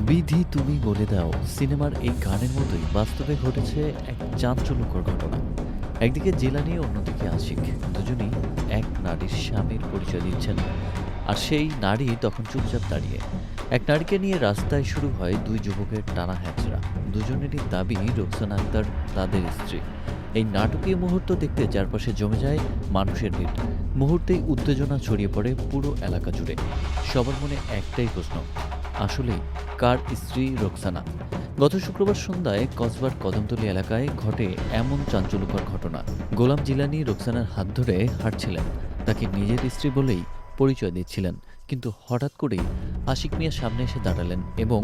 বিধি তুমি বলে দাও, সিনেমার এই গানের মতোই বাস্তবে ঘটেছে এক চাঞ্চল্যকর ঘটনা। একদিকে জেলা নিয়ে অন্যদিকে আশিক। দুজনেই এক নারীর স্বামীর পরিচয় দিচ্ছেন। আর সেই নারী তখন চুপচাপ দাঁড়িয়ে। এক নারীকে নিয়ে রাস্তায় শুরু হয় দুই যুবকের টানা হ্যাচড়া। দুজনেরই দাবি, রোকসানা আক্তার তাদের স্ত্রী। এই নাটকীয় মুহূর্ত দেখতে চারপাশে জমে যায় মানুষের ভিড়। মুহূর্তেই উত্তেজনা ছড়িয়ে পড়ে পুরো এলাকা জুড়ে। সবার মনে একটাই প্রশ্ন আসলে কার স্ত্রী রোকসানা? গত শুক্রবার সন্ধ্যায় কসবার কদমতলী এলাকায় ঘটে এমন চাঞ্চল্যকর ঘটনা। গোলাম জিলানি রোকসানার হাত ধরে হাঁটছিলেন। তাকে নিজের স্ত্রী বলেই পরিচয় দিচ্ছিলেন। কিন্তু হঠাৎ করেই আশিক মিয়া সামনে এসে দাঁড়ালেন এবং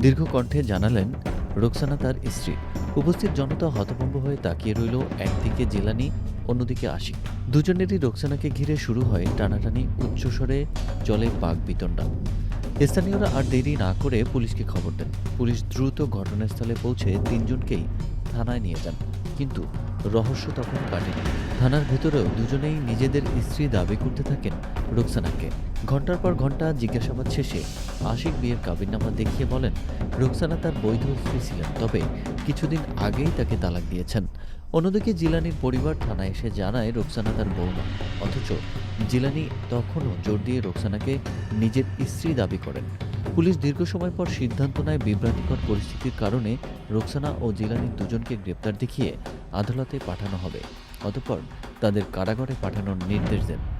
দীর্ঘ কণ্ঠে জানালেন, রোকসানা তার স্ত্রী। উপস্থিত জনতা হতভম্ব হয়ে তাকিয়ে রইল একদিকে জিলানি, অন্যদিকে আশিক। দুজনেরই রোকসানাকে ঘিরে শুরু হয় টানাটানি, উচ্চস্বরে চলে বাঘ বিতণ্ডা। স্থানীয়রা আর দেরি না করে পুলিশকে খবর দেন। পুলিশ দ্রুত ঘটনাস্থলে পৌঁছে তিনজনকেই থানায় নিয়ে যান। কিন্তু রহস্য তখন কাটেনি। থানার ভেতরেও দুজনেই নিজেদের স্ত্রী দাবি করতে থাকেন রোকসানাকে। ঘণ্টার পর ঘণ্টা জিজ্ঞাসাবাদ শেষে আশিক বিয়ের কাবিননামা দেখিয়ে বলেন, রোকসানা তার বৈধ স্ত্রী ছিলেন, তবে কিছুদিন আগেই তাকে তালাক দিয়েছেন। অন্যদিকে জিলানির পরিবার থানায় এসে জানায়, রোকসানা তার বউ নয় অথচ জিলানি তখনও জোর দিয়ে রোকসানাকে নিজের স্ত্রী দাবি করেন। পুলিশ দীর্ঘ সময় পর সিদ্ধান্ত নেয় বিভ্রান্তিকর পরিস্থিতির কারণে রোকসানা ও জিলানির দুজনকে গ্রেপ্তার দেখিয়ে আদালতে পাঠানো হবে। অতঃপর তাদের কারাগারে পাঠানোর নির্দেশ দেন।